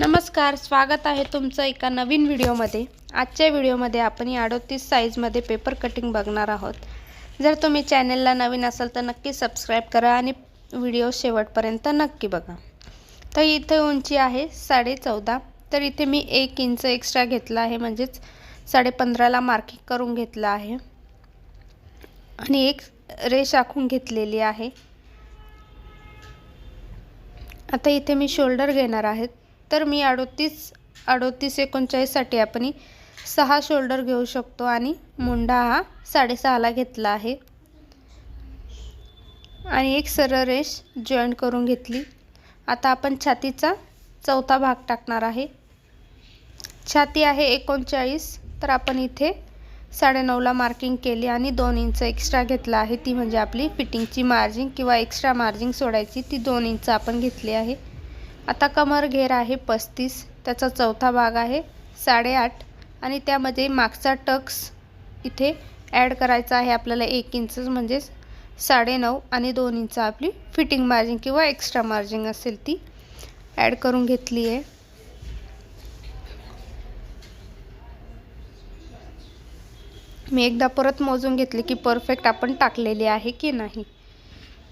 नमस्कार स्वागत आहे तुमचं एका नवीन व्हिडिओमध्ये. आजच्या व्हिडिओमध्ये आपण या अडोतीस साईजमध्ये पेपर कटिंग बघणार आहोत. जर तुम्ही चॅनलला नवीन असाल तर नक्की सबस्क्राईब करा आणि व्हिडिओ शेवटपर्यंत नक्की बघा. तर इथे उंची आहे साडे चौदा तर इथे मी एक इंच एक्स्ट्रा घेतला आहे म्हणजेच साडे पंधराला मार्किंग करून घेतलं आहे. आणि एक रेष आखून घेतलेली आहे. आता इथे मी शोल्डर घेणार आहे. तर मी अडोतीस अडोतीस एकोणचाळीससाठी आपण सहा शोल्डर घेऊ शकतो आणि मुंडा हा साडेसहाला घेतला आहे. आणि एक सरळ रेष जॉईंट करून घेतली. आता आपण छातीचा चौथा भाग टाकणार आहे. छाती आहे एकोणचाळीस तर आपण इथे साडेनऊला मार्किंग केली आणि दोन इंच एक्स्ट्रा घेतला आहे. ती म्हणजे आपली फिटिंगची मार्जिंग किंवा एक्स्ट्रा मार्जिंग सोडायची. ती दोन इंच आपण घेतली आहे. आता कमर घेर आहे पस्तीस त्याचा चौथा भाग आहे साडेआठ आणि त्यामध्ये मागचा टक्स इथे ॲड करायचा आहे आपल्याला एक इंच म्हणजेच साडेनऊ आणि दोन इंच आपली फिटिंग मार्जिंग किंवा एक्स्ट्रा मार्जिंग असेल ती ॲड करून घेतली आहे. मी एकदा परत मोजून घेतली की परफेक्ट आपण टाकलेली आहे की नाही.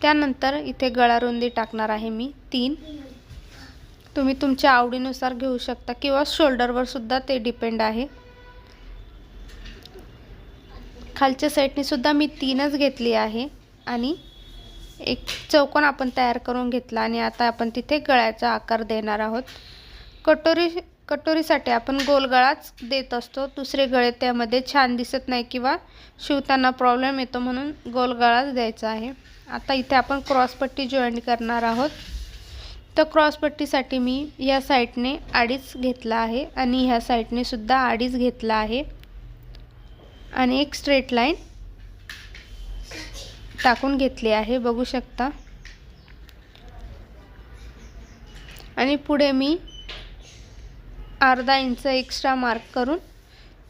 त्यानंतर इथे गळा रुंदी टाकणार आहे मी तीन. तुम्ही तुमच्या आवडीनुसार घेऊ शकता किंवा शोल्डरवर सुद्धा ते डिपेंड आहे. खालच्या साईडने सुद्धा मी तीनच घेतली आहे आणि एक चौकोन आपण तयार करून घेतला आणि आता आपण तिथे गळ्याचा आकार देणार आहोत. कटोरी कटोरीसाठी आपण गोल गळाच देत असतो. दुसरे गळे त्यामध्ये छान दिसत नाही किंवा शिवताना प्रॉब्लेम येतो म्हणून गोल गळाच द्यायचा आहे. आता इथे आपण क्रॉसपट्टी जॉईंट करणार आहोत. तर क्रॉसपट्टीसाठी मी या साईडने अडीच घेतला आहे आणि ह्या साईडने सुद्धा अडीच घेतला आहे. आणि एक स्ट्रेट लाईन टाकून घेतली आहे बघू शकता. आणि पुढे मी अर्धा इंच एक्स्ट्रा मार्क करून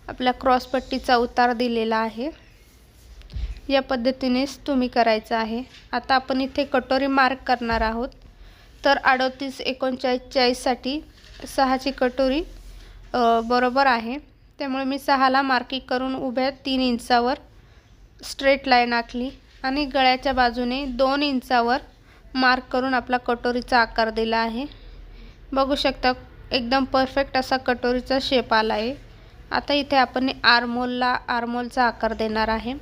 आपल्या क्रॉसपट्टीचा उतार दिलेला आहे. या पद्धतीनेच तुम्ही करायचं आहे. आता आपण इथे कटोरी मार्क करणार आहोत. तर अडतीस एकोणचाळीस चाळीससाठी सहाची कटोरी बरोबर आहे. त्यामुळे मी सहाला मार्किंग करून उभ्या तीन इंचावर स्ट्रेट लाईन आखली आणि गळ्याच्या बाजूने दोन इंचावर मार्क करून आपला कटोरीचा आकार दिला आहे. बघू शकता एकदम परफेक्ट असा कटोरीचा शेप आला आहे. आता इथे आपण आरमोलला आरमोलचा आकार देणार आहे.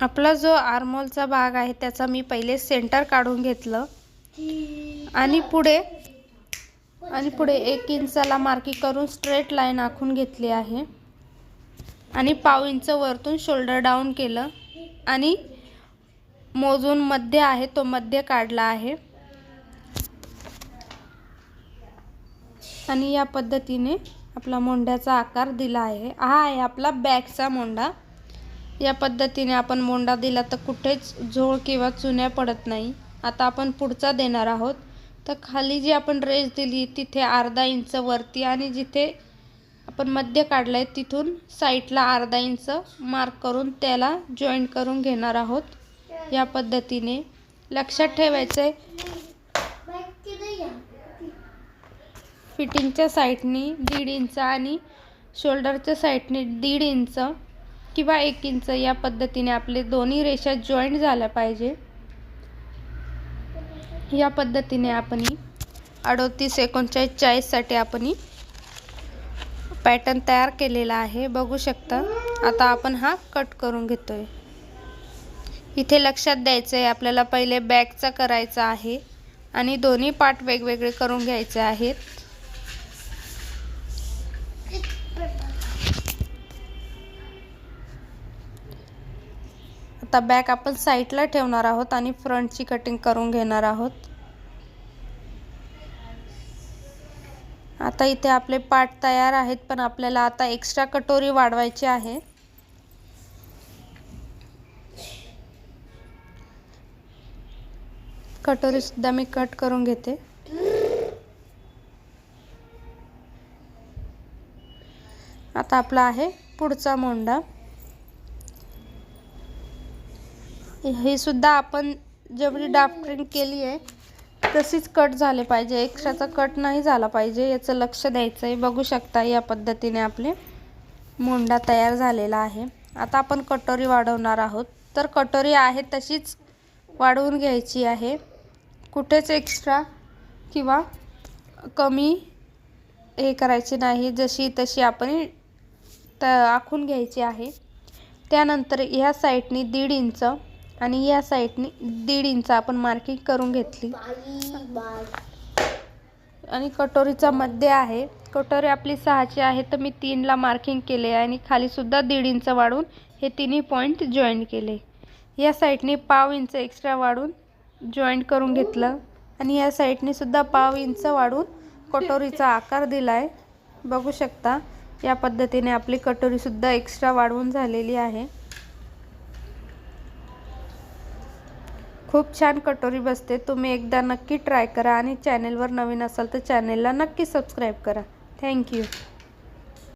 आपला जो आरमोलचा भाग आहे त्याचा मी पहिले सेंटर काढून घेतलं. आणि पुढे आणि पुढे एक इंचाला मार्किंग करून स्ट्रेट लाईन आखून घेतली आहे. आणि पाव इंच वरतून शोल्डर डाऊन केलं. आणि मोजून मध्य आहे तो मध्य काढला आहे. आणि या पद्धतीने आपला मोंड्याचा आकार दिला आहे. हा आहे आपला बॅगचा मोंडा या पद्धतीने आपण मोंडा दिला तर कुठेच झोळ किंवा चुन्या पडत नाही. आता आपण पुढचा देणार आहोत. तर खाली जी आपण रेस दिली तिथे अर्धा इंच वरती आणि जिथे आपण मध्य काढलं आहे तिथून साईडला अर्धा इंच मार्क करून त्याला जॉईंट करून घेणार आहोत. या पद्धतीने. लक्षात ठेवायचं आहे फिटिंगच्या साईडनी दीड इंच आणि शोल्डरच्या साईडने दीड इंच किंवा एक इंच या पद्धतीने आपले दोन्ही रेषा जॉईंट झाल्या पाहिजे. या पद्धतीने आपण अडोतीस एकोणचाळीस चाळीससाठी आपण पॅटर्न तयार केलेला आहे. बघू शकता आता आपण हा कट करून घेतोय. इथे लक्षात द्यायचं आहे आपल्याला पहिले बॅकचा करायचा आहे आणि दोन्ही पार्ट वेगवेगळे करून घ्यायचे आहेत. आता बॅक आपण साईडला ठेवणार आहोत आणि फ्रंटची कटिंग करून घेणार आहोत. आता इथे आपले पार्ट तयार आहेत पण आपल्याला आता एक्स्ट्रा कटोरी वाढवायची आहे. कटोरी सुद्धा मी कट करून घेते. आता आपला आहे पुढचा मोंडा. हे सुद्धा आपण जेवढी डाफ्टरिंग केली आहे तशीच कट झाले पाहिजे. एक्स्ट्राचा कट नाही झाला पाहिजे. याचं लक्ष द्यायचं आहे बघू शकता या पद्धतीने आपले मोंडा तयार झालेला आहे. आता आपण कटोरी वाढवणार आहोत. तर कटोरी आहे तशीच वाढवून घ्यायची आहे. कुठेच एक्स्ट्रा किंवा कमी हे करायचे नाही. जशी तशी आपण त आखून घ्यायची आहे. त्यानंतर ह्या साईडनी दीड इंच आणि या साईडनी दीड इंच आपण मार्किंग करून घेतली. आणि कटोरीचा मध्ये आहे. कटोरी आपली सहाची आहे तर मी तीनला मार्किंग केले आणि खालीसुद्धा दीड इंच वाढून हे तिन्ही पॉईंट जॉईन केले. या साईडने पाव इंच एक्स्ट्रा वाढून जॉईंट करून घेतलं. आणि या साईडने सुद्धा पाव इंच वाढून कटोरीचा आकार दिला आहे बघू शकता या पद्धतीने आपली कटोरीसुद्धा एक्स्ट्रा वाढवून झालेली आहे. खूप छान कटोरी बसते. तुम्ही एकदा नक्की ट्राय करा आणि चॅनेलवर नवीन असाल तर चॅनेलला नक्की सबस्क्राईब करा. थँक्यू